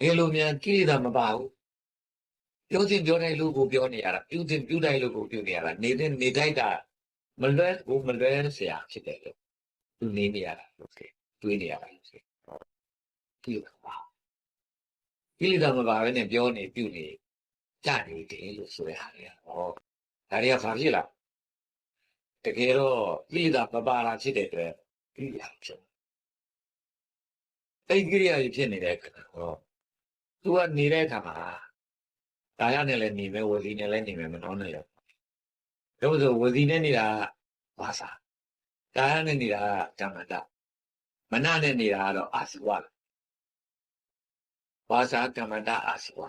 ဘယ်လိုများကိလေသာမပါဘူးပြောချင်းပြောတိုင်းလို့ကိုပြောနေရတာပြုချင်းပြုတိုင်းလို့ကိုပြုနေရတာနေတဲ့နေတိုင်းတာမလွဲကိုမလွဲเสียဖြစ်တယ်လို့သူနေနေရတာလို့ဆိုတွေးနေရတာလို့ဆိုကိလေသာပါကိလေသာမပါဘဲနဲ့ပြောနေပြုနေကြနေတယ်လို့ဆိုရတာလေဟောဒါတွေကဘာဖြစ်လားတကယ်တော့ကိလေသာမပါတာဖြစ်တဲ့အတွက်ကိလေသာဖြစ်အဲ့ကိရိယာကြီးဖြစ်နေတဲ့အခါတော့ သူကနေတဲ့အခါမှာတာရနဲ့လည်းနေမယ်ဝစီနဲ့လည်းနေမယ်မနှောနဲ့ရောဒါဆိုဝစီနဲ့နေတာဘာသာတာရနဲ့နေတာကမ္မတမနနဲ့နေတာကတော့အာစီဝဘာသာကမ္မတအာစီဝ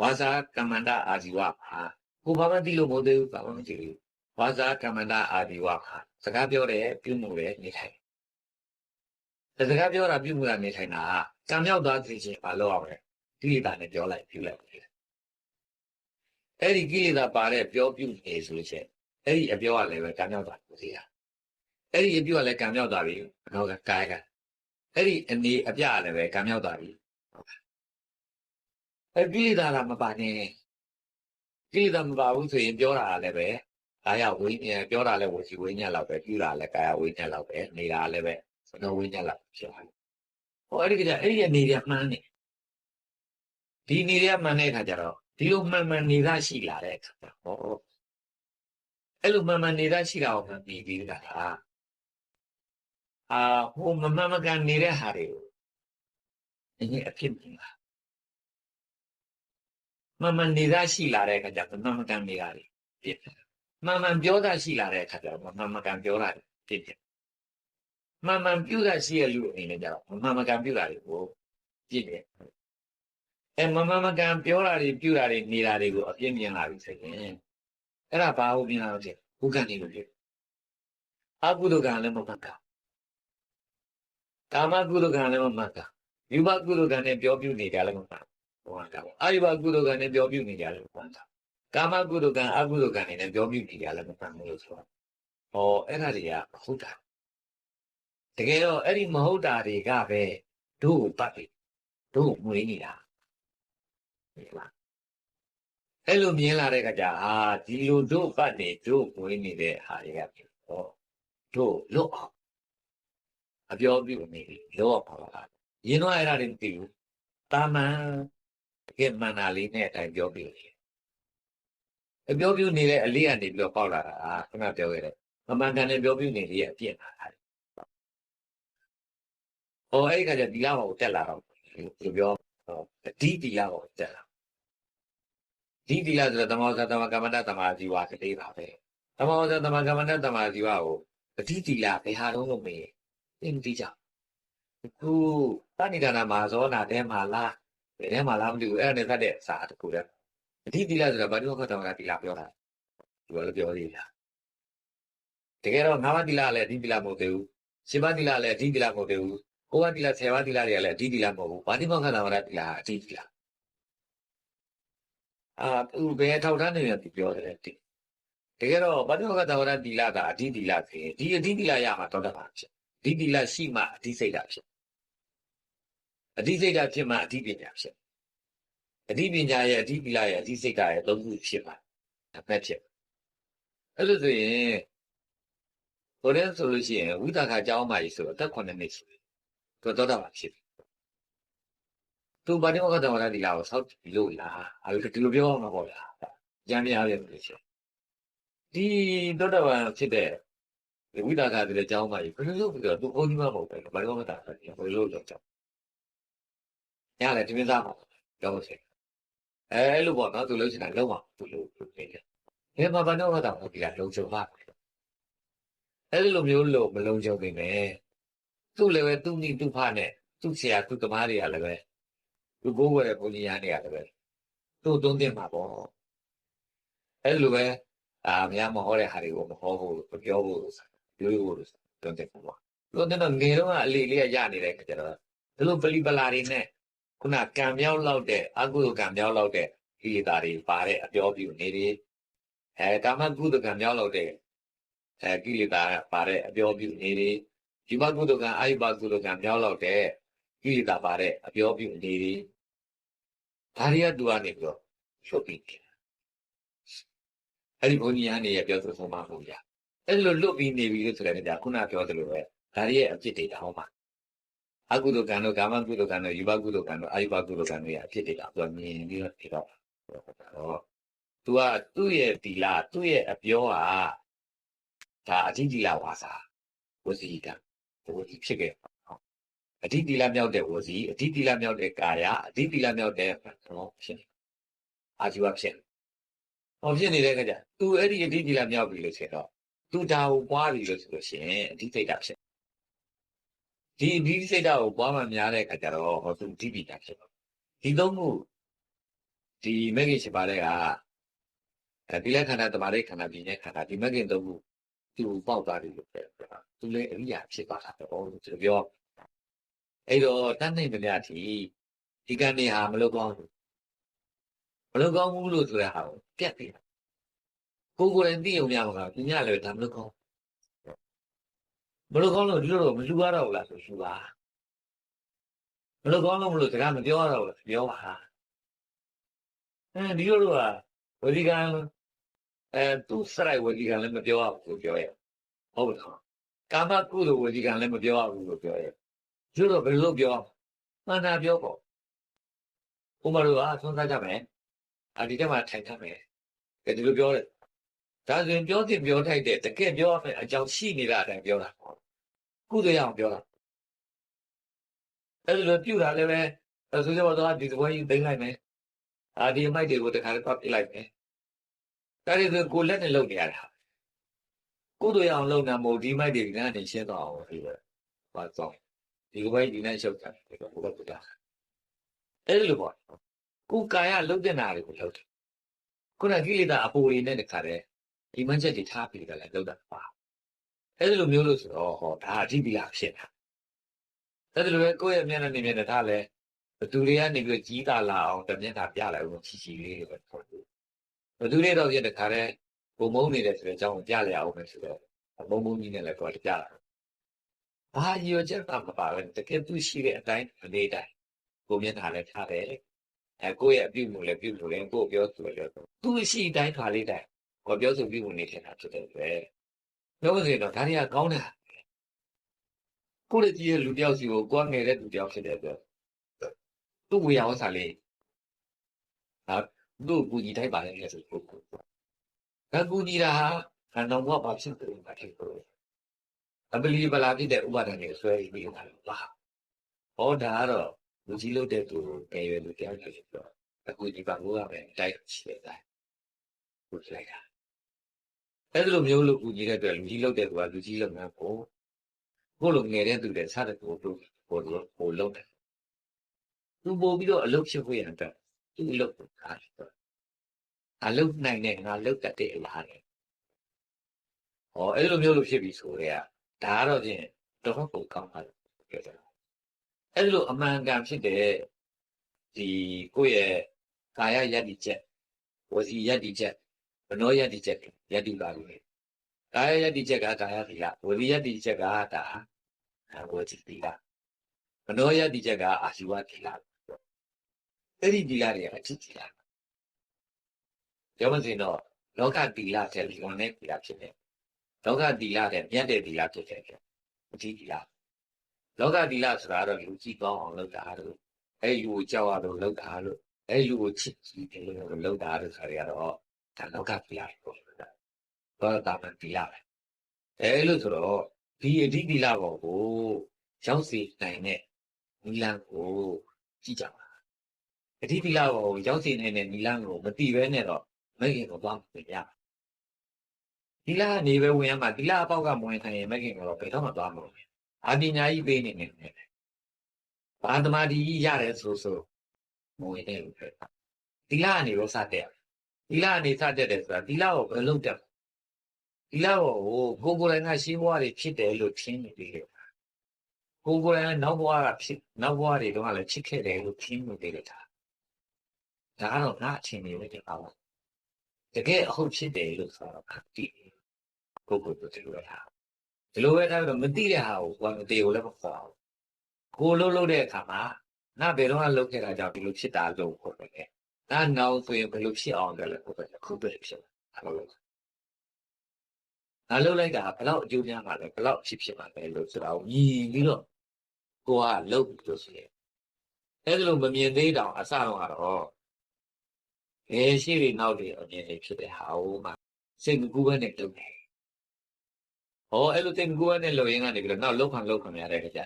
ဘာသာကမ္မတအာစီဝဟာကိုဘာမှသိလို့မဟုတ်သေးဘူးဘာမှမသိဘူးဘာသာကမ္မတအာဒီဝဟာစကားပြောတယ်ပြုမှုတယ်နေထိုင်တ စကားပြောတာပြုမှုတာနေထိုင်တာကံမြောက်သွားသိချင်းမလုပ်အောင်လေကိလေသာနဲ့ပြောလိုက်ပြုလိုက်အဲ့ဒီကိလေသာပါတဲ့ပြောပြုနေဆိုလို့ချင်းအဲ့ဒီအပြောကလည်းပဲကံမြောက်သွားကိုသိတာအဲ့ဒီအပြောကလည်းကံမြောက်သွားပြီနောက်ကကာယကအဲ့ဒီအနေအပြလည်းပဲကံမြောက်သွားပြီအဲ့ကိလေသာကမပါနဲ့ကိလေသာမပါဘူးဆိုရင်ပြောတာလည်းပဲကာယဝိညာဉ်ပြောတာလည်းဝစီဝိညာဉ်လောက်ပဲပြုတာလည်းကာယဝိညာဉ်လောက်ပဲနေတာလည်းပဲ စနောဝိညာဉ်လောက်ဖြစ်သွားတယ်ဟောအဲ့ဒီကကြအဲ့ဒီအနေရမှန်းနေဒီနေရမှန်းတဲ့အခါကျတော့ဒီလိုမှန်မှန်နေရရှိလာတဲ့အခါကျဟောအဲ့လိုမှန်မှန်နေရရှိတာကိုမှပြီးပြီးတာလားအာဟိုမမှန်မကန်နေတဲ့ဟာတွေကိုအရင်အဖြစ်မြင်တာမှန်မှန်နေရရှိလာတဲ့အခါကျမမှန်မကန်နေတာတွေဖြစ်တယ်မှန်မှန်ပြောတာရှိလာတဲ့အခါကျတော့မမှန်မကန်ပြောတာဖြစ်တယ် မှန်မှန်ပြုတာရှိရလူအနေနဲ့ကြတော့မမှန်မကန်ပြုတာတွေကိုပြည့်တယ်အဲမမှန်မကန်ပြောတာတွေပြုတာတွေနေတာတွေကိုအပြည့်မြင်လာပြီဆိုရင်အဲ့ဒါဘာလို့မြင်လာလို့ဖြစ်ဘုက္ကနေလို့ဖြစ်အကုသကံလည်းမမှန်ကန်ကာမကုသကံလည်းမမှန်ကန်ယူဘကုသကံနဲ့ပြောပြုနေကြလည်းမမှန်ဘုရားကအာယုဘကုသကံနဲ့ပြောပြုနေကြလည်းမမှန်ကာမကုသကံအကုသကံနဲ့ပြောပြုနေကြလည်းမမှန်ဘူးလို့ဆိုတော့ဟောအဲ့ဒါတွေကဟုတ်တာ တကယ်တော့အဲ့ဒီမဟုတ်တာတွေကပဲတို့ကိုပတ်ပြီးတို့ကိုမွေးနေတာဟုတ်လားအဲ့လိုမြင်လာတဲ့အခါကျအာဒီလိုတို့ပတ်နေတို့မွေးနေတဲ့ဟာတွေကဖြစ်တော့တို့လွတ်အောင်အပြောပြုနေပြီလွတ်အောင်ပါလားရင်းတော့အဲ့ဒါတွေမသိဘူးတာမန်တကယ်မှန်တာလေးနဲ့အတိုင်းပြောပြနေအပြောပြနေတဲ့အလေးကနေပြီးတော့ပေါက်လာတာခုနပြောခဲ့တဲ့မမှန်ကန်တဲ့ပြောပြနေလေးအပြည့်လာတာ ဟောအဲ့ဒီခါကျဒီလာဘောကိုတက်လာတော့ဒီပြောအဒီဒီလာဘောတက်လာဒီဒီလာဆိုတော့တမောဇသမကမ္မတတမာဇီဝကလေးပါပဲတမောဇသမကမ္မတတမာဇီဝကိုအဒီဒီလာဘယ်ဟာတော့လို့မေးသိမသိကြခုတဏိဒါနာမာဇောနာတဲမှာလားဘယ်ထဲမှာလားမသိဘူးအဲ့ဒါနဲ့သတ်တဲ့စာတခုတည်းအဒီဒီလာဆိုတာဘာလို့ခတ်တော်ကဒီလာပြောတာဒီလိုလည်းပြောသေးလားတကယ်တော့ငါးပါးဒီလာလည်းအဒီဒီလာမဟုတ်သေးဘူးရှင်ပါးဒီလာလည်းအဒီဒီလာမဟုတ်သေးဘူး ဟိုကဒီလာ10ပါးဒီလာတွေကလည်းအတိဒီလာမဟုတ်ဘူးဗာတိမောခန္ဓာဝရဒီလာအတိဒီလာအာသူဘယ်ထောက်ထားနေရသူပြောတယ်တိတကယ်တော့ဗာတိမောခန္ဓာဝရဒီလာကအတိဒီလာဖြစ်ဒီအတိဒီလာရမှာတော့တပါဖြစ်ဒီဒီလာရှိမှအတိစိတ်တာဖြစ်အတိစိတ်တာဖြစ်မှအတိပညာဖြစ်အတိပညာရဲ့အတိဒီလာရဲ့အတိစိတ်တာရဲ့သုံးခုဖြစ်မှာအဖက်ဖြစ်အဲ့လိုဆိုရင်ဟိုတဲ့ဆိုလို့ရှိရင်ဝိသခာကျောင်းမှာကြီးဆိုအသက်9နှစ်ရှိတယ် သူသောတာပန်ဖြစ်တယ်သူဗာတိမောကတဝရဒီလာကိုစောက်ဒီလို့လားအဲလိုဒီလိုပြောမှာပေါ့ဗျာကြံပြရပြန်လို့ရှိဒီသောတာပန်ဖြစ်တဲ့ဝိတာကတည်းကအကြောင်းပါကြီးဘယ်လိုလုပ်ပြီးတော့သူအုံးကြီးမဟုတ်ပဲဗာတိမောကတာဘယ်လိုလုပ်ကြောင်းညလည်းဒီမင်းသားမှာပြောလို့ရှိအဲလိုပေါ့နော်သူလုပ်ချင်တာလုံးဝသူလုပ်နေတယ်ဘယ်မှာဗာတိမောကတာဒီလာလုံချုံပါအဲ့လိုမျိုးလို့မလုံချုံနေမယ် သူ့လည်းပဲသူ့နိသူ့ဖနဲ့သူ့ဆရာသူ့သမားတွေကလည်းပဲသူကိုးဝဲတဲ့ဘုန်းကြီးများတွေကလည်းပဲသူ့သုံးသင့်မှာပေါ့အဲ့လိုပဲအာမရမဟောတဲ့ဟာတွေကိုမဟောဖို့မပြောဖို့ပြောဖို့သုံးသင့်ပါပေါ့လို့တော့ငယ်တော့အလေးလေးရနေတဲ့ခါကျတော့ဒီလိုပလီပလာတွေနဲ့ခုနကံမြောက်လောက်တဲ့အကုသိုလ်ကံမြောက်လောက်တဲ့ဤတာတွေပါတဲ့အပြောပြနေတွေအဲကာမကုသကံမြောက်လောက်တဲ့အဲကိလေသာပါတဲ့အပြောပြနေတွေ ဒီဘကုသကံအာယုဘကုသကံမြောက်လောက်တဲ့ကိလေသာပါတဲ့အပြောပြုအနေတွေဒါတွေကသူကနေပြီးတော့ဖြုတ်ပြီးတယ်အဲ့ဒီဘုန်းကြီးကနေရပြောဆိုဆုံးမမှုရအဲ့လိုလွတ်ပြီးနေပြီလို့ဆိုတဲ့ကြာခုနပြောသလိုပဲဒါတွေရဲ့အဖြစ်တွေတောင်းပါအကုသိုလ်ကံတို့ကာမကုသိုလ်ကံတို့ယူဘကုသိုလ်ကံတို့အာယုဘကုသိုလ်ကံတို့ရဲ့အဖြစ်တွေတောင်သူကမြင်ပြီးတော့ဒီတော့တော့သူကသူ့ရဲ့တီလာသူ့ရဲ့အပြောကဒါအဋ္ဌိတီလာဝါစာဝစီကံ ဝစီဖြစ်ခဲ့အဋ္ဌိတီလာမြောက်တဲ့ဝစီအဋ္ဌိတီလာမြောက်တဲ့ကာယအဋ္ဌိတီလာမြောက်တဲ့ဟောဖြစ်နေအာဇီဝဖြစ်ဟောဖြစ်နေတဲ့ခါကျသူအဲ့ဒီအဋ္ဌိတီလာမြောက်ပြီလို့ဆိုတော့သူဒါကိုပွားပြီလို့ဆိုလို့ရှိရင်အဋ္ဌိစိတ်တာဖြစ်ဒီအဋ္ဌိစိတ်တာကိုပွားမှများတဲ့ခါကျတော့ဟောသူအဋ္ဌိပိတာဖြစ်ဒီသုံးခုဒီမဂ္ဂင်ရှိပါတဲ့ကအဲဒီလက်ခန္ဓာတမာရိခန္ဓာပြင်းတဲ့ခန္ဓာဒီမဂ္ဂင်သုံးခု သူ့ပေါက်သွားတယ်လို့ပြောတာသူလည်းအရိယာဖြစ်သွားတာတော့လို့ကျွန်တော်ပြောအဲ့တော့တတ်နိုင်ကြတဲ့အထိဒီကံနေဟာမလုပ်ကောင်းဘူးမလုပ်ကောင်းဘူးလို့ဆိုတဲ့ဟာကိုပြတ်နေတာကိုယ်ကိုယ်တိုင်သိုံများမှာကညလည်းဒါမလုပ်ကောင်းမလုပ်ကောင်းလို့ဒီလိုတော့မလူရတော့ဘူးလားဆိုလူပါမလုပ်ကောင်းလို့မလို့စကားမပြောရတော့ဘူးလားပြောပါအဲဒီလိုတော့ဝစီကံ အဲသူစရိုက်ဝစီကံလည်းမပြောရဘူးလို့ပြောရဟုတ်ပြီလားကာမကုသိုလ်ဝစီကံလည်းမပြောရဘူးလို့ပြောရကျို့တော့ဘယ်လိုပြောမှန်တာပြောပေါ့ဥမာတို့ကသုံးစားကြမယ်အာဒီတက်မှာထိုင်ခတ်မယ်ကဲဒီလိုပြောတယ်ဒါဆိုရင်ပြောတင်ပြောထိုက်တဲ့တကယ်ပြောရမယ်အကြောင်းရှိနေတာအတိုင်းပြောတာကုသိုလ်ရအောင်ပြောတာအဲ့လိုပြုတာလည်းပဲဆိုကြပါတော့ဒီသဘောကြီးသိမ့်လိုက်မယ်အာဒီမိုက်တွေကိုတခါတည်းပတ်ပြလိုက်မယ် ဒါတွေဆိုကိုလက်နဲ့လုပ်နေရတာကုသိုလ်ရအောင်လုပ်နေမို့ဒီမိုက်တွေကနေရှင်းတော့အောင်ပြီးတော့ပါတော့ဒီဘက်ဒီနဲ့ရှုပ်တာဒီတော့ဘုရားပုဒ်တာအဲ့လိုပေါ့ကိုကာယလုတ်တဲ့နာတွေကိုလုတ်တယ်ခုနကိလေသာအပူတွေနဲ့တခါတည်းဒီမှန်ချက်တွေထားပြီးကြလဲလုတ်တာပါအဲ့လိုမျိုးလို့ဆိုတော့ဟောဒါအဓိပ္ပာယ်ဖြစ်တာအဲ့လိုပဲကိုယ့်ရဲ့မျက်နှာနဲ့မျက်နှာထားလဲဘသူတွေကနေပြီးကြီးတာလာအောင်တမျက်နှာပြလိုက်ဦးချီချီလေးတွေပဲဟုတ်တယ် ဘသူတွေတော့ပြတဲ့ခါတည်းပုံမုံနေတယ်ဆိုတဲ့အကြောင်းကိုပြရအောင်မယ်ဆိုတော့မုံမုံကြီးနဲ့လည်းကိုယ်တပြတာဘာရည်ချက်မှမပါဘူးတကယ်သူရှိတဲ့အတိုင်းအနေတိုင်းကိုမျက်နှာလည်းထားတယ်အဲကိုယ့်ရဲ့အပြုမှုလည်းပြုလို့လည်းကိုယ်ပြောဆိုလည်းသူရှိတိုင်းထားလေးတိုင်းကိုပြောဆိုပြုမှုနေနေတာဖြစ်တယ်ပဲပြောလို့ဆိုရင်တော့ဒါတွေကကောင်းတာကိုယ့်ရဲ့ကြီးရဲ့လူတယောက်စီကိုကိုယ်ငယ်တဲ့လူတယောက်ဖြစ်တဲ့အတွက်သူ့ဝေယဝဆာလေးဟာ သူ့ကူညီတိုင်းပါလေဆိုပုဂ္ဂိုလ်ဒါကူညီတာဟာခန္ဓာဘဝဘာဖြစ်တယ်ဘာဖြစ်တယ်အပလီပလာဖြစ်တဲ့ဥပါဒဏ်တွေဆွဲပြီးတာပါဟောဒါကတော့လူကြီးလုပ်တဲ့သူပယ်ရွယ်လူတယောက်ဖြစ်တော့အခုဒီပါဘိုးကပဲတိုက်ရှိတယ်တိုင်းဟုတ်လိုက်တာအဲ့လိုမျိုးလို့ကူညီတဲ့အတွက်လူကြီးလုပ်တဲ့သူကလူကြီးလုပ်မှာကိုကိုလိုငယ်တဲ့သူတွေစားတဲ့သူတို့ဟိုလိုဟိုလုပ်တယ်သူပို့ပြီးတော့အလုပ်ဖြစ်ဖို့ရတဲ့ သူ့အလုပ်ကိုခါတယ်အလုပ်နိုင်တဲ့ငါလုပ်တတ်တဲ့အလားတယ်ဟောအဲ့လိုမျိုးလို့ဖြစ်ပြီဆိုတော့ဒါကတော့ဖြင့်တော့ကိုကောင်းပါလို့ပြောကြတာအဲ့လိုအမှန်ကန်ဖြစ်တဲ့ဒီကိုယ့်ရဲ့ကာယယတ္တိချက်ဝစီယတ္တိချက်မနောယတ္တိချက်ယတ္တိပါလို့ကာယယတ္တိချက်ကကာယသီလဝစီယတ္တိချက်ကဒါဝစီသီလမနောယတ္တိချက်ကအာဇီဝသီလ အဲ့ဒီသီလတွေကအချစ်သီလပြောမစင်တော့လောကသီလတဲ့ဒီကောင်နဲ့သီလဖြစ်တယ်လောကသီလတဲ့မြတ်တဲ့သီလဖြစ်တယ်အတိသီလလောကသီလဆိုတာတော့လူကြည့်ကောင်းအောင်လုပ်တာလို့အဲ့လူကိုကြောက်ရလို့လုပ်တာလို့အဲ့လူကိုချစ်ကြည့်တယ်လို့လုပ်တာလို့ဆိုရတော့ဒါလောကသီလပေါ့တော့တာမန်သီလပဲအဲ့လိုဆိုတော့ဒီအဓိသီလပေါ်ကိုရောက်စေနိုင်တဲ့နီလန်းကိုကြည့်ကြပါ အဓိသီလပေါ်ကိုရောက်စေနိုင်တဲ့နီလန်းကိုမတိပဲနဲ့တော့မဂ်ခင်ကိုသွားမရသီလကနေပဲဝင်ရမှာသီလအပေါက်ကမဝင်နိုင်ရင်မဂ်ခင်ကတော့ဘယ်တော့မှသွားမလို့အာပညာကြီးပေးနေနေတယ်ဘာသမာဓိကြီးရတယ်ဆိုဆိုမဝင်တဲ့လို့ပြောသီလကနေရောစတဲ့သီလကနေစတဲ့တယ်ဆိုတာသီလကိုဘယ်လုပ်တဲ့ဒီလောက်ကိုကိုကိုယ်တိုင်ကရှင်းဘဝတွေဖြစ်တယ်လို့ထင်နေတယ်ကိုကိုယ်တိုင်ကနောက်ဘဝကဖြစ်နောက်ဘဝတွေတော့လည်းဖြစ်ခဲ့တယ်လို့ထင်နေတယ်ဒါ ဒါကတော့ငါအချင်းတွေပဲတပါပါတကယ်အဟုတ်ဖြစ်တယ်လို့ဆိုတော့ခတိကိုကိုယ်တို့တယ်လို့ဟာဒီလိုပဲထားပြီးတော့မသိတဲ့ဟာကိုကိုယ်မသိဘူးလည်းမခေါ်ဘူးကိုလှုပ်လှုပ်တဲ့အခါမှာငါဘယ်တော့မှလှုပ်ခဲ့တာကြောင့်ဒီလိုဖြစ်တာလို့ဟုတ်ပဲလေဒါနောက်ဆိုရင်ဘယ်လိုဖြစ်အောင်လဲဟုတ်ပဲခုပဲဖြစ်လာအဲ့လိုငါလှုပ်လိုက်တာဘယ်တော့အကျိုးများမှာလဲဘယ်တော့ဖြစ်ဖြစ်မှာလဲလို့ဆိုတာကိုမြင်ပြီးတော့ကိုကလှုပ်ပြီးလို့ဆိုရင်အဲ့လိုမမြင်သေးတောင်အစတော့ကတော့ ဘယ်ရှိတွေနောက်တွေအမြင်တွေဖြစ်တဲ့ဟာဟိုမှာစိတ်ကူးပဲနဲ့တုံးတယ်ဟောအဲ့လိုစိတ်ကူးပဲနဲ့လုံရင်းကနေပြီးတော့နောက်လှုပ်ခံလှုပ်ခံရတဲ့ကြ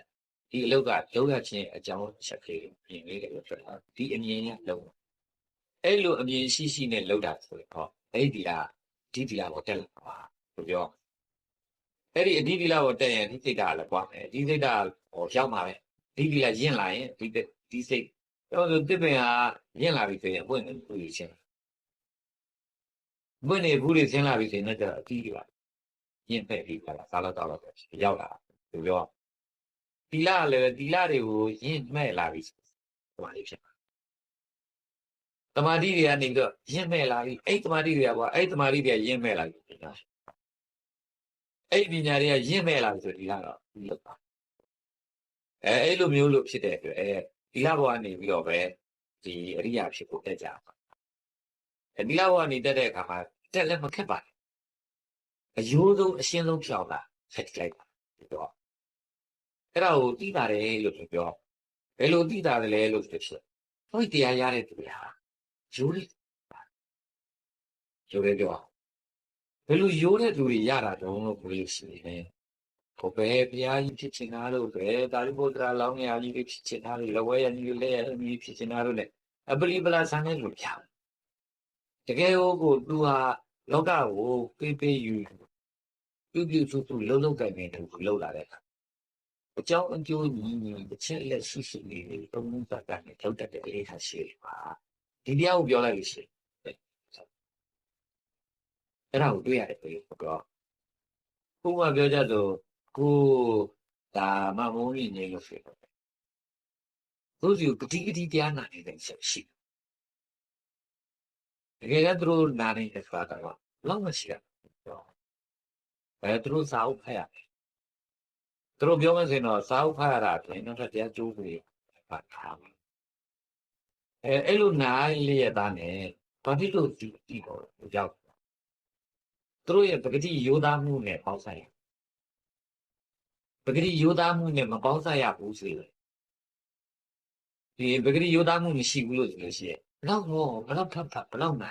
ဒီအလုပ်ကလုံးရချင်းအကြောင်းချက်ကလေးမြင်လေးတယ်လို့ပြောတာဒီအမြင်ရလုံးအဲ့လိုအမြင်ရှိရှိနဲ့လှုပ်တာဆိုရင်ဟောအဲ့ဒီလားဒီဒီလားကိုတက်လာပါဆိုပြောအဲ့ဒီအဒီဒီလားကိုတက်ရင်ဒီစိတ်ဓာတ်လည်းပွားမယ်ဒီစိတ်ဓာတ်ဟောရောက်မှာပဲဒီဒီလားရင့်လာရင်ဒီဒီစိတ် တော့တစ်ပင်ဟာရင့်လာပြီဆိုရင်ပွင့်နေဘူးချင်းပွင့်နေဘူးတွေဆင်းလာပြီဆိုရင်တော့အတီးတွေပါရင့်ဖက်ပြီးပါလားစားတော့တော့ရောက်လာဆိုပြောတီလာလည်းတီလာတွေကိုရင့်မဲ့လာပြီတမာတိဖြစ်မှာတမာတိတွေကနေပြီးတော့ရင့်မဲ့လာပြီအဲ့တမာတိတွေကကွာအဲ့တမာတိတွေကရင့်မဲ့လာပြီပညာအဲ့ပညာတွေကရင့်မဲ့လာပြီဆိုဒီလာတော့ဒီလောက်ပါအဲအဲ့လိုမျိုးလို့ဖြစ်တဲ့အတွက်အဲ ဒီလာဘောကနေပြီးတော့ပဲဒီအရိယာဖြစ်ဖို့တက်ကြပါအဲဒီလာဘောကနေတက်တဲ့အခါမှာတက်လည်းမခက်ပါဘူးအယိုးဆုံးအရှင်းဆုံးဖြောင်းတာဆက်လိုက်ပါပြီးတော့အဲ့ဒါကိုသိပါတယ်လို့ပြောဘယ်လိုသိတာလဲလို့ဆိုဖြစ်ဟိုတရားရတဲ့သူတွေဟာရိုးလေးရိုးလေးပြောဘယ်လိုရိုးတဲ့သူတွေရတာတုံးလို့ပြောလို့ရှိရင် ဟိုပဲဘုရားကြီးဖြစ်ချင်တာလို့ပဲတာရိပုတ္တရာလောင်းရကြီးဖြစ်ချင်တာလို့လဝဲရကြီးလက်ရကြီးဖြစ်ချင်တာလို့လေအပလီပလာဆန်းနေလို့ပြတကယ်ကိုသူဟာလောကကိုပေးပေးယူပြုပြုစုစုလုံးလုံးကြိုင်နေသူလောက်လာတဲ့အကြောင်းအကျိုးညီညီတစ်ချက်လက်ရှိရှိလေးတွေတုံးတုံးတတ်တတ်နဲ့ထောက်တတ်တဲ့လေးထားရှိတယ်ပါဒီတရားကိုပြောလိုက်လို့ရှိရင်အဲ့ဒါကိုတွေ့ရတယ်ပြေတော့ခုမှပြောကြတော့ ကိုဒါမမုန်းကြီးနေလို့ဖြစ်တယ်သူစီပတိကတိတရားနာနေတဲ့ချက်ရှိတကယ်ကသူတို့နာနေတဲ့ဆိုတာကတော့လောက်မရှိရဘူးအဲသူတို့စာအုပ်ဖတ်ရတယ်သူတို့ပြောမှဆိုရင်တော့စာအုပ်ဖတ်ရတာပြင်တော့တရားကျိုးတွေဖတ်ထားမှာအဲအဲ့လိုနားလျက်သားနဲ့ဘာဖြစ်လို့ဒီဒီတော့ရောက်သူတို့ရဲ့ပဂတိယောသားမှုနဲ့ပေါင်းဆိုင်ရ ပဂတိယောသားမှုနဲ့မပေါင်းဆိုင်ရဘူးဆိုရင်ဒီပဂတိယောသားမှုမရှိဘူးလို့ဆိုလို့ရှိရင်ဘလောက်တော့ဘလောက်ထပ်ထပ်ဘလောက်နာ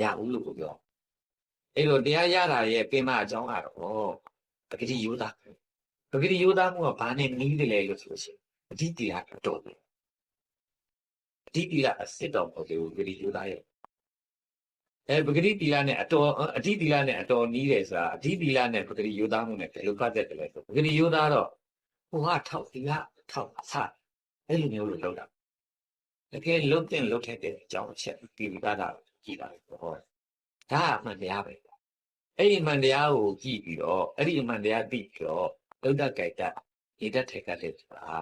ရဘူးလို့ပြောအဲ့လိုတရားရတာရဲ့ပင်မအကြောင်းကတော့ပဂတိယောသားပဂတိယောသားမှုကဘာနဲ့နီးတယ်လဲလို့ဆိုလို့ရှိရင်အဓိတိလာတော့တယ်အဓိတိလာအစစ်တော်ပေါ့ဒီပဂတိယောသားရဲ့ အဲပဂတိတိလာနဲ့အတော်အဓိတိလာနဲ့အတော်နီးတယ်ဆိုတာအဓိတိလာနဲ့ပဂတိယောသားမှုနဲ့ဘယ်လိုပတ်သက်တယ်လဲဆိုပဂတိယောသားတော့ဟိုကထောက်ဒီကထောက်ဆအဲ့လိုမျိုးလို့လောက်တာတကယ်လုတ်တင်လုတ်ထက်တဲ့အကြောင်းအချက်ဒီကတာကြည့်တာဟောဒါအမှန်တရားပဲအဲ့ဒီအမှန်တရားကိုကြည့်ပြီးတော့အဲ့ဒီအမှန်တရားသိပြီးတော့သုဒ္ဓကြိုက်တာဣဒတ်ထေကလေးဆိုတာ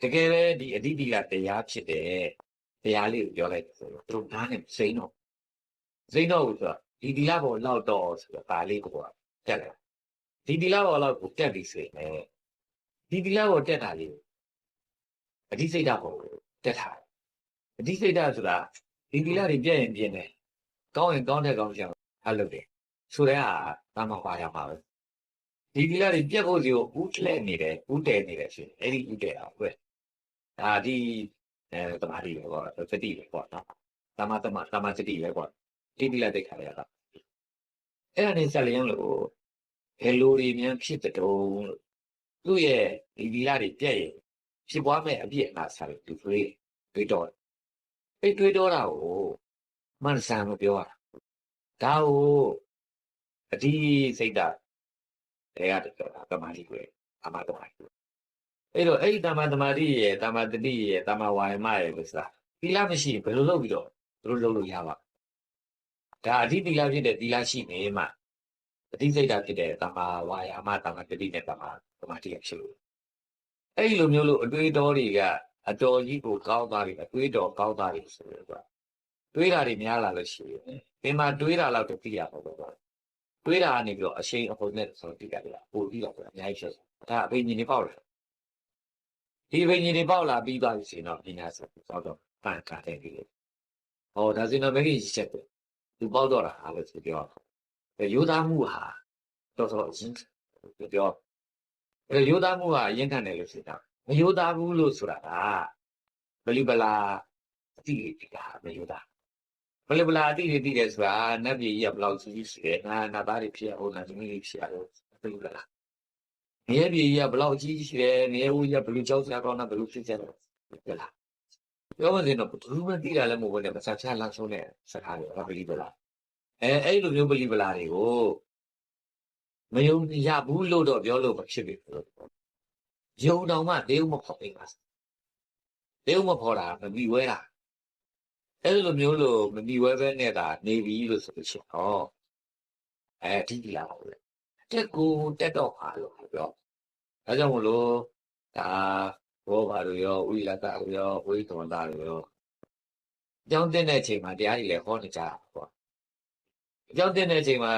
တကယ်ပဲဒီအဓိတိကတရားဖြစ်တဲ့တရားလေးကိုပြောလိုက်ဆိုတော့သူတို့နားနဲ့စိမ့်တော့ စိမ့်တော့ဆိုတော့ဒီဒီလာပေါ်လောက်တော့ဆိုတော့ဒါလေးကိုတက်လိုက်ဒီဒီလာပေါ်လောက်ကိုတက်ပြီးဆိုရင်ဒီဒီလာပေါ်တက်တာလေးအဓိစိတ်ဓာတ်ပေါ်တက်ထားအဓိစိတ်ဓာတ်ဆိုတာဒီဒီလာတွေပြည့်ရင်ပြင်းတယ်ကောင်းရင်ကောင်းတဲ့ကောင်းချင်အဲ့လိုတယ်ဆိုတဲ့ဟာတမပါရမှာပဲဒီဒီလာတွေပြက်ဖို့စီကိုဥထလက်နေတယ်ဥတဲနေတယ်ဆိုရင်အဲ့ဒီဥတဲတာပဲဒါဒီအဲတမာတိပဲပေါ့စတိပဲပေါ့နော်တမတမတမစတိပဲပေါ့ ဒီဒီလာတိတ်ခါရတာအဲ့ဒါနဲ့ဆက်လျံလို့ဘယ်လိုတွေများဖြစ်တဲ့တုံးလို့သူ့ရဲ့ဒီဒီလာတွေပြက်ရင်ဖြစ်ပွားမဲ့အပြည့်အနာစားလို့သူတွေးတွေးတော့အဲ့တွေးတော့တာကိုမန်ဆန်မပြောရတာဒါကိုအဒီစိတ်ဓာတ်တွေကပြောတာတမာတိကိုအမတမာတိအဲ့တော့အဲ့ဒီတမတမာတိရဲ့တမတတိရဲ့တမဝါယမရဲ့လို့ဆိုတာသီလမရှိဘယ်လိုလုပ်ပြီးတော့သူတို့လုပ်လို့ရပါ ဒါအဓိသီလဖြစ်တဲ့သီလရှိနေမှအဓိစိတ်ဓာတ်ဖြစ်တဲ့တမဝါယမတမတတိနဲ့တမတမာတိရဖြစ်လို့အဲ့ဒီလိုမျိုးလို့အတွေးတော်တွေကအတော်ကြီးကိုကောင်းသွားပြီအတွေးတော်ကောင်းသွားပြီဆိုတော့တွေးတာတွေများလာလို့ရှိရင်ပင်မတွေးတာလောက်တော့သိရပါတော့တွေးတာကနေပြီးတော့အရှိန်အဟုန်နဲ့ဆိုတော့သိရတယ်ပို့ပြီးတော့အများကြီးဖြစ်ဒါအပိညီနေပေါ့လေဒီဘိညာဉ်တွေပေါက်လာပြီးသွားပြီဆိုရင်တော့ပညာဆိုတော့တော့ပန်ကာတဲ့ကြီးဟောဒါဆိုရင်တော့မဂ္ဂင်ရှိချက်တယ် သူပေါက်တော့တာအားလို့ဆိုပြောရိုးသားမှုဟာတော်တော်အရင်ပြောအဲရိုးသားမှုဟာအရင်ခံတယ်လို့ဆိုတော့မရိုးသားဘူးလို့ဆိုတာကဘလိပလာအတိအကျတာမရိုးသားဘလိပလာအတိအကျတယ်ဆိုတာနတ်ပြည်ကြီးကဘလောက်ကြီးရှိတယ်ငါနာသားတွေဖြစ်ရအောင်နာသမီးတွေဖြစ်ရအောင်ဘလိပလာငရဲပြည်ကြီးကဘလောက်ကြီးရှိတယ်ငရဲဦးကြီးကဘလူကြောက်စရာကောင်းတာဘလူဖြစ်ကြတယ်ဟုတ်လား ပြောမစင်တော့ဘသူမှသိတာလည်းမဟုတ်ဘူးနဲ့မဆန်ဖြားလမ်းဆုံးတဲ့စကားတွေဘလိပလာအဲအဲ့လိုမျိုးပလီပလာတွေကိုမယုံရဘူးလို့တော့ပြောလို့မဖြစ်ပြီလို့ယုံတော်မှတေးဥမဖော်ပေးပါတေးဥမဖော်တာမပြီးဝဲတာအဲ့လိုမျိုးလို့မပြီးဝဲပဲနဲ့တာနေပြီလို့ဆိုလို့ရှိရင်ဟောအဲအထိကြီးလာပါဘူးလေတက်ကိုတက်တော့ပါလို့ပြောဒါကြောင့်မလို့ဒါ ဘောပါတို့ရောဥိလကတို့ရောဝိသုန္တာတို့ရောကြောင်းတဲ့တဲ့အချိန်မှာတရားကြီးလည်းဟောနေကြတာပေါ့အကြောင်းတင်တဲ့အချိန်မှာ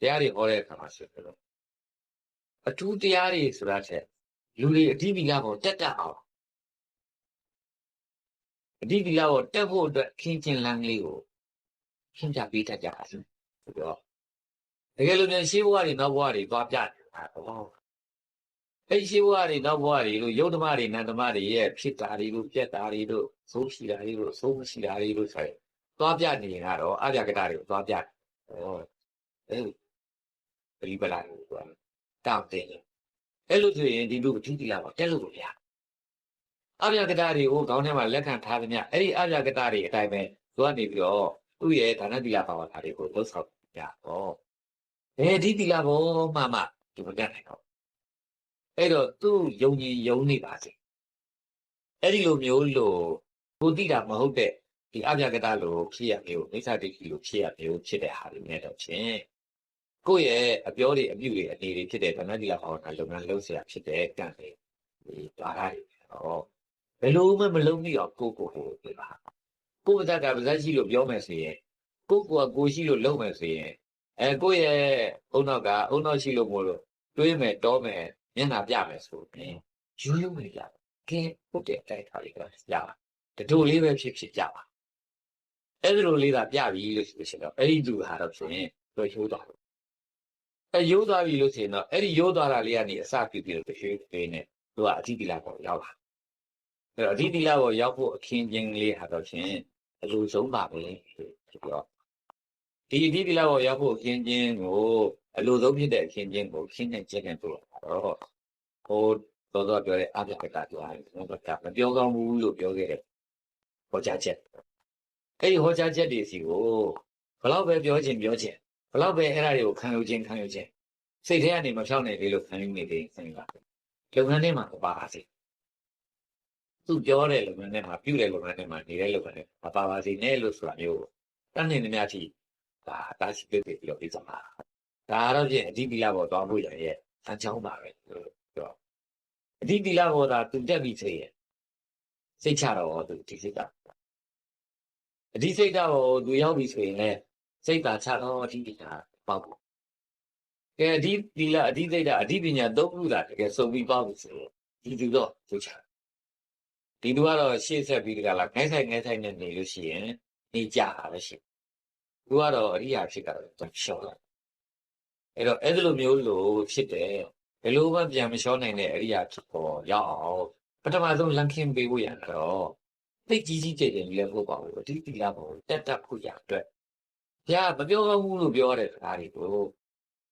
တရားတွေဟောတဲ့အခါမှာဆိုတော့အထူးတရားတွေဆိုတာချက်လူတွေအဓိပ္ပာယ်ပေါ်တက်တတ်အောင်အဓိပ္ပာယ်ပေါ်တက်ဖို့အတွက်ခင်းကျင်လန်းလေးကိုရှင်းပြပေးတတ်ကြပါစို့ဆိုတော့တကယ်လို့မြန်ရှေးဘဝတွေနောက်ဘဝတွေသွားပြနေတာပေါ့ အဲ့ရှေးဘဝတွေနောက်ဘဝတွေလို့ယုတ်ဓမ္မတွေနန္ဓမ္မတွေရဲ့ဖြစ်တာတွေလို့ပြက်တာတွေလို့သိုးရှိတာတွေလို့သိုးမရှိတာတွေလို့ဆိုရင်သွားပြနေရင်ကတော့အပြကတာတွေကိုသွားပြတယ်ဩအဲပရိပလာကိုကတောက်တယ်အဲ့လိုဆိုရင်ဒီလိုအထူးတိလာပါတက်လို့ဗျာအပြကတာတွေကိုခေါင်းထဲမှာလက်ခံထားသမျှအဲ့ဒီအပြကတာတွေအတိုင်းပဲသူကနေပြီးတော့သူ့ရဲ့ဒါနတိလာပါဝါတာတွေကိုလှုပ်ဆောင်ကြဩအဲဒီတိလာဘောမှမှဒီမတက်နိုင်တော့ အဲ့တော့သူ့ယုံကြည်ယုံနေပါစေအဲ့ဒီလိုမျိုးလို့ကိုတိတာမဟုတ်တဲ့ဒီအပြကတလို့ဖြစ်ရမျိုးမိစ္ဆာဒိဋ္ဌိလို့ဖြစ်ရမျိုးဖြစ်တဲ့ဟာတွေနဲ့တော့ချင်းကိုယ့်ရဲ့အပြောတွေအပြုတွေအနေတွေဖြစ်တဲ့ဗန္ဒတိလဟောတာလုပ်ငန်းလုပ်เสียဖြစ်တဲ့ကံတွေဒီတွားတာတွေဟောဘယ်လိုမှမလုံးမိအောင်ကိုယ့်ကိုယ်ကိုပြပါကိုယ့်ဘက်ကပါဇက်ရှိလို့ပြောမယ်ဆိုရင်ကိုယ့်ကိုယ်ကကိုရှိလို့လုပ်မယ်ဆိုရင်အဲကိုယ့်ရဲ့အုံနောက်က အုံနောက်ရှိလို့မို့လို့တွေးမယ်တောမယ် မျက်နှာပြမယ်ဆိုရင်ရိုးရိုးလေးကြကဲဟုတ်တဲ့အတိုင်းထားလေးကရပါတတူလေးပဲဖြစ်ဖြစ်ကြပါအဲ့ဒီလိုလေးသာပြပြီလို့ဆိုရှင်တော့အဲ့ဒီသူဟာတော့ဖြင့်သူရိုးသွားတယ်အဲရိုးသွားပြီလို့ဆိုရင်တော့အဲ့ဒီရိုးသွားတာလေးကနေအစပြုပြီးတော့တရွှေ့သေးနဲ့သူကအတိတိလာပေါ်ရောက်လာအဲ့တော့အတိတိလာပေါ်ရောက်ဖို့အခင်းချင်းလေးဟာတော့ဖြင့်အလိုဆုံးပါပဲဆိုတော့ဒီအတိတိလာပေါ်ရောက်ဖို့အခင်းချင်းကိုအလိုဆုံးဖြစ်တဲ့အခင်းချင်းကိုခင်းနဲ့ကျက်နဲ့တို့ တော့ဟိုတော်တော်ပြောတဲ့အပြတ်ကတာပြောတယ်ကျွန်တော်ကမပြောကောင်းဘူးလို့ပြောခဲ့တယ်ဟောကြားချက်အဲ့ဒီဟောကြားချက်တွေစီကိုဘလောက်ပဲပြောခြင်းပြောခြင်းဘလောက်ပဲအဲ့ဒါတွေကိုခံယူခြင်းခံယူခြင်းစိတ်ထဲကနေမဖြောင်းနိုင်သေးလို့ခံယူနေသေးဆိုင်ပါလုပ်ငန်းထဲမှာမပါပါစေသူပြောတဲ့လုပ်ငန်းထဲမှာပြုတဲ့လုပ်ငန်းထဲမှာနေတဲ့လုပ်ငန်းထဲမပါပါစေနဲ့လို့ဆိုတာမျိုးတန်းနေနေများထိဒါတာရှိပြပြီးတော့ပြီးစမှာဒါတော့ဖြင့်အဓိပတိလဘောသွားဖို့ရရဲ့ စံချောင်းပါပဲလို့ပြောအဓိပတိလဘောသာသူတက်ပြီးဆိုရင်စိတ်ချတော့သူဒီစိတ်ကအဓိစိတ်တော့သူရောက်ပြီဆိုရင်လည်းစိတ်သာချတော့အဓိပညာပေါက်ဖို့ကဲအဓိသီလအဓိစိတ်တာအဓိပညာသုံးခုသာတကယ်စုံပြီးပေါက်ပြီဆိုရင်ဒီသူတော့သူချဒီသူကတော့ရှေ့ဆက်ပြီးတကလားငဲဆိုင်ငဲဆိုင်နဲ့နေလို့ရှိရင်နေကြတာပဲရှိသူကတော့အရိယာဖြစ်တာတော့ရှော့လာ အဲ့တော့အဲ့လိုမျိုးလို့ဖြစ်တယ်ဘယ်လိုမှပြန်မလျှောနိုင်တဲ့အရိယာဖြစ်ပေါ်ရောက်အောင်ပထမဆုံးလန်ခင်းပေးဖို့ရတော့သိကြီးကြီးကျယ်ကျယ်လည်းမဟုတ်ပါဘူးအတိတိလာဖို့တက်တက်ဖို့ရအတွက်ဘုရားမပြောကောင်းဘူးလို့ပြောတဲ့စကားတွေကို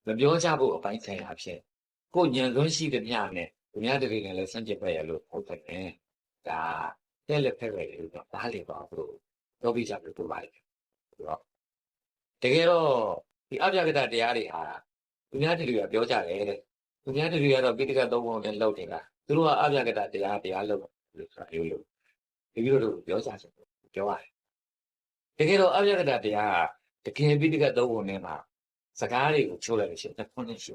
မပြောကြဖို့အပိုင်းဆိုင်ရာဖြစ်ကိုညံလွန်းရှိတဲ့မြနဲ့သူများတည်းနဲ့လည်းစန့်ကျင်ပဲရလို့ဟုတ်တယ်ဒါတဲ့လက်ဖက်ပဲလို့တော့ဒါလေပါဘူးပြောပြကြလို့ပြောပါလိမ့်ဆိုတော့တကယ်တော့ဒီအပြကတတရားတွေဟာ သူများတည်းကပြောကြတယ်သူများတည်းကတော့ပိဋကသုံးပုံနဲ့လောက်နေတာသူတို့ကအပြကတတရားတရားလို့လို့ဆိုတာမျိုးလို့ဒီလိုလိုပြောကြတယ်ပြောရတယ်တကယ်တော့အပြကတတရားတကယ်ပိဋကသုံးပုံနဲ့မှာစကားတွေကိုချိုးလိုက်လို့ရှိရင်တစ်ခွန်းနဲ့ရှိ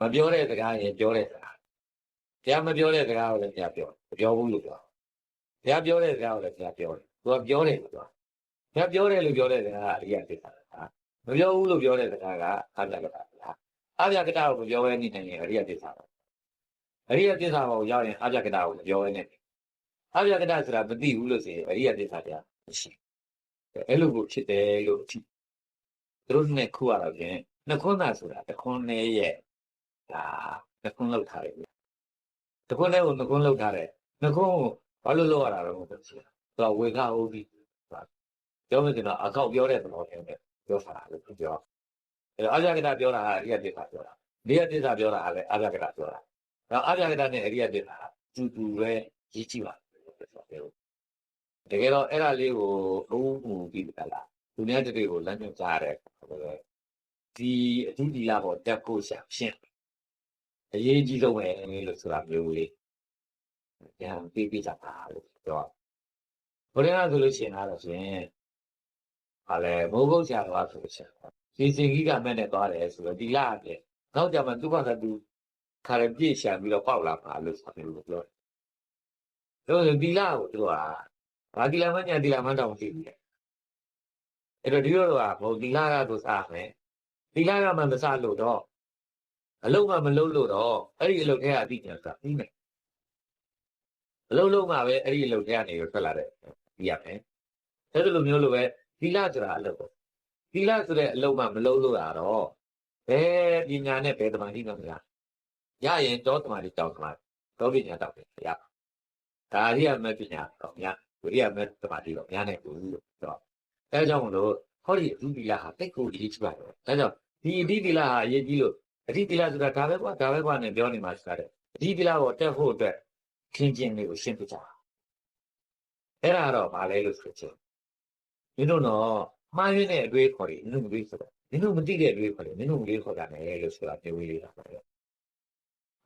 မပြောတဲ့စကားရင်ပြောတဲ့စကားတရားမပြောတဲ့စကားကိုလည်းတရားပြောမပြောဘူးလို့ပြောတရားပြောတဲ့စကားကိုလည်းတရားပြောတယ်သူကပြောတယ်လို့ပြောတရားပြောတယ်လို့ပြောတဲ့စကားကအရိယသိတာမပြောဘူးလို့ပြောတဲ့စကားကအပြကတလား အပြကတကိုမပြောဘဲနေနိုင်ရင်အရိယသိတာအရိယသစ္စာဘောကိုရောက်ရင်အပြကတာကိုမပြောရနဲ့အပြကတာဆိုတာမသိဘူးလို့ဆိုရင်အရိယသစ္စာတရားမရှိဘူးအဲ့လိုကိုဖြစ်တယ်လို့အထိသူတို့နဲ့ခုရတော့ပြင်နှခွန်းသာဆိုတာတခွန်းနဲ့ရဲ့ဒါနှခွန်းလောက်ထားတယ်တခွန်းနဲ့ကိုနှခွန်းလောက်ထားတယ်နှခွန်းကိုဘာလို့လောက်ရတာတော့မဟုတ်ဘူးသူကဝေခဟုတ်ပြီပြောမယ်ဆိုတော့အကောက်ပြောတဲ့သဘောမျိုးနဲ့ပြောတာလို့ပြော အဲ့တော့အပြကတာပြောတာအရိယသစ္စာပြောတာအရိယသစ္စာပြောတာလည်းအပြကတာပြောတာတော့အပြာကတနဲ့အရိယပြတာတူတူပဲရေးကြည့်ပါတကယ်တော့အဲ့ဒါလေးကိုအုံးမှုပြီးတလားလူများတွေကိုလမ်းညွှန်ကြားရတယ်ဒီအဓိပ္ပာယ်ပေါ်တက်ဖို့ရှာရှင်းအရေးကြီးဆုံးပဲလို့ဆိုတာမျိုးလေးပြန်ပြီးပြကြပါလို့ပြောဘုရားဆိုလို့ရှိရင်တော့ရှင်ဟာလေမိုးကုတ်ဆရာတော်ဆိုလို့ရှိရင် စီစဉ်ကြီးကမဲ့နဲ့သွားတယ်ဆိုတော့ဒီလာပြနောက်ကြမှာသူ့ဘာသာသူခါရပြည့်ရှာပြီးတော့ပေါက်လာပါလို့ဆိုတယ်လို့ပြောတယ်။ဒါဆိုဒီလာကိုသူကဘာဒီလာမညာဒီလာမတောင်သိဘူး။အဲ့တော့ဒီလိုတော့ဘုံဒီလာကတော့စားမယ်။ဒီလာကမှမစားလို့တော့အလုံးမမလုံးလို့တော့အဲ့ဒီအလုပ်ထဲကအတိညာစားပြီးမယ်။အလုံးလုံးမှပဲအဲ့ဒီအလုပ်ထဲကနေထွက်လာတဲ့ပြီးရမယ်။အဲ့လိုမျိုးလိုပဲဒီလာဆိုတာအလုပ် ပေါ့။ဒီလာဆိုတဲ့အလုပ်မှမလုံးလို့ရတော့ဘယ်ပညာနဲ့ဘယ်တမာတိမှမရရရင်တောတမာတိတောက်တမာတောပညာတောက်တယ်ရဒါရိယမဲ့ပညာတော့များဝိရိယမဲ့တမာတိတော့များနေဘူးလို့ပြောအဲကြောင့်မလို့ဟောဒီအဓိတိလဟာတိတ်ကိုအရေးကြီးပါတယ်အဲကြောင့်ဒီအဓိတိလဟာအရေးကြီးလို့အဓိတိလဆိုတာဒါပဲကွာဒါပဲကွာနဲ့ပြောနေမှာစားတယ်အဓိတိလကိုတက်ဖို့အတွက်ခင်းကျင်းလေးကိုရှင်းပြကြပါအဲ့ဒါတော့ဗာလဲလို့ဆိုချင်မင်းတို့တော့ မှားရင်းတဲ့အတွေးခေါ်တယ်မင်းတို့မတွေးဆိုတော့မင်းတို့မသိတဲ့အတွေးခေါ်တယ်မင်းတို့မတွေးခေါ်တာနဲ့လို့ဆိုတာပြောလေးတာပါ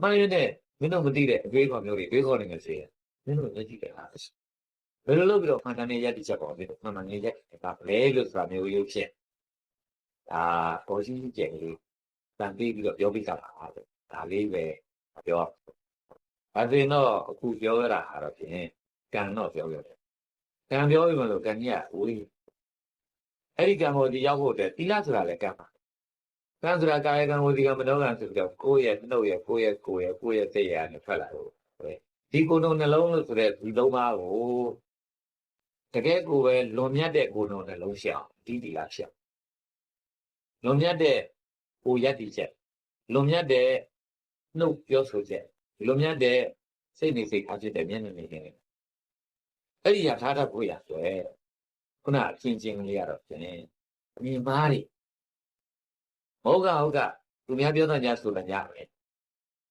မှားရတဲ့မင်းတို့မသိတဲ့အတွေးခေါ်မျိုးတွေတွေးခေါ်နေနေစေမင်းတို့လက်ကြည့်ကြတာဘယ်လိုလုပ်ပြီးတော့ဖန်တန်နေရက်တိချက်ပေါ့မင်းတို့ဖန်တန်နေရက်ကဘလဲလို့ဆိုတာမျိုးရုပ်ဖြစ်ဒါပေါ်ရှိကျယ်လေးတန်ပြီးပြီးတော့ပြောပြတာပါဒါလေးပဲပြောအဲဒါတော့အခုပြောရတာဟာတော့ဖြင့်ကံတော့ပြောရတယ်ကံပြောပြီးမှလို့ကံကြီးကဝေး အဲ့ဒီကံကိုဒီရောက်ဖို့အတွက်တိလဆိုတာလည်းကံပါကံဆိုတာကာယကံဝစီကံမနောကံဆိုပြီးတော့ကိုယ့်ရဲ့နှုတ်ရဲ့ကိုယ့်ရဲ့ကိုယ်ရဲ့ကိုယ့်ရဲ့စိတ်ရဲ့နဲ့ထွက်လာလို့ဒီကိုယ်လုံးနှလုံးလို့ဆိုတဲ့ဒီသုံးပါးကိုတကယ်ကိုပဲလွန်မြတ်တဲ့ကိုယ်လုံးနှလုံးရှောင်ဒီဒီလားရှောင်လွန်မြတ်တဲ့ကိုယ်ယက်တီချက်လွန်မြတ်တဲ့နှုတ်ပြောဆိုချက်လွန်မြတ်တဲ့စိတ်နေစိတ်အားဖြစ်တဲ့မျက်နှာနေနေအဲ့ဒီရထားတတ်ဖို့ရဆိုရယ် ခုနအချင်းချင်းလေးကတော့ဖြင့်မြင်မားတွေဟုတ်ကဟုတ်ကသူများပြောတဲ့ညဆိုတဲ့ညပဲ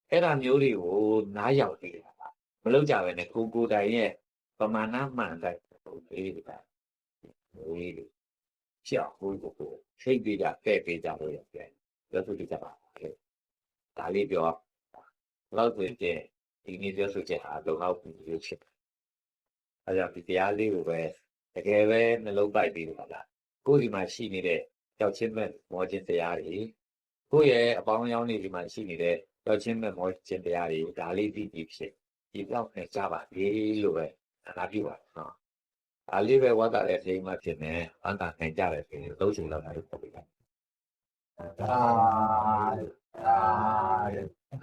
အဲ့ဒါမျိုးတွေကိုနားရောက်သေးတာပါမလုပ်ကြပဲနဲ့ကိုကိုတိုင်ရဲ့ပမာဏမှန်တိုင်းဟိုလေးတွေကဝေးလို့ကြောက်ဟိုကိုကိုစိတ်ပေးကြပဲ့ပေးကြလို့ရတယ်ပြောဆိုကြပါခဲ့ဒါလေးပြောတော့ဆိုရင်ဒီနေ့ပြောဆိုချက်ဟာလုံလောက်ပြီလို့ဖြစ်တယ်အဲကြောင့်ဒီတရားလေးကိုပဲ တကယ်ပဲနှလုံးပိုက်ပြီးပါလားကိုယ်ဒီမှာရှိနေတဲ့ကြောက်ချင်းမဲ့မောခြင်းတရားတွေကိုယ့်ရဲ့အပေါင်းအယောင်းတွေဒီမှာရှိနေတဲ့ကြောက်ချင်းမဲ့မောခြင်းတရားတွေဒါလေးပြီးပြီးဖြစ်ဒီတော့နဲ့ကြပါလေလို့ပဲအလားပြုပါနော်အားလေးပဲဝတ်တာတဲ့အချိန်မှဖြစ်နေအန်တာနိုင်ကြတယ်ဆိုရင်သုံးချိန်လောက်လာလို့ပြောပြတာဒါဒါ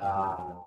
ဒါ